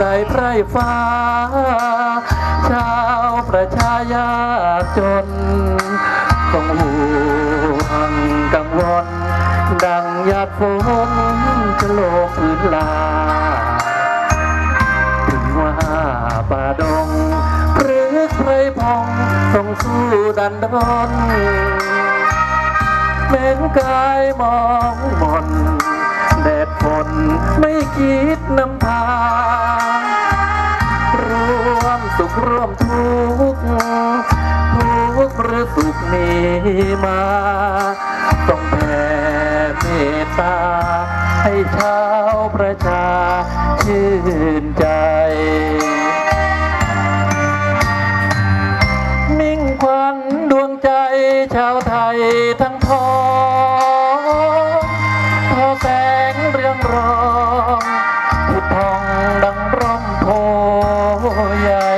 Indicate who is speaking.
Speaker 1: ใดไพร่ฟ้า ชาวประชายากจน ต้องห่วงกังวล ดังหยาดฝนจะโลกพื้นลา ถึงว่าป่าดงหรือใครพองต้องสู้ดันดนแม้นกายมองมนแดดฝนไม่คิดนำพา สุขร่วมทุกข์ทุกข์หรือสุขนี้มา ต้องแผ่เมตตา ให้ชาวประชาชื่นใจมิ่งขวัญดวงใจชาวไทยทั้งพ้องทอแสงเรื่องรองผุดทองดังร่มโพใหญ่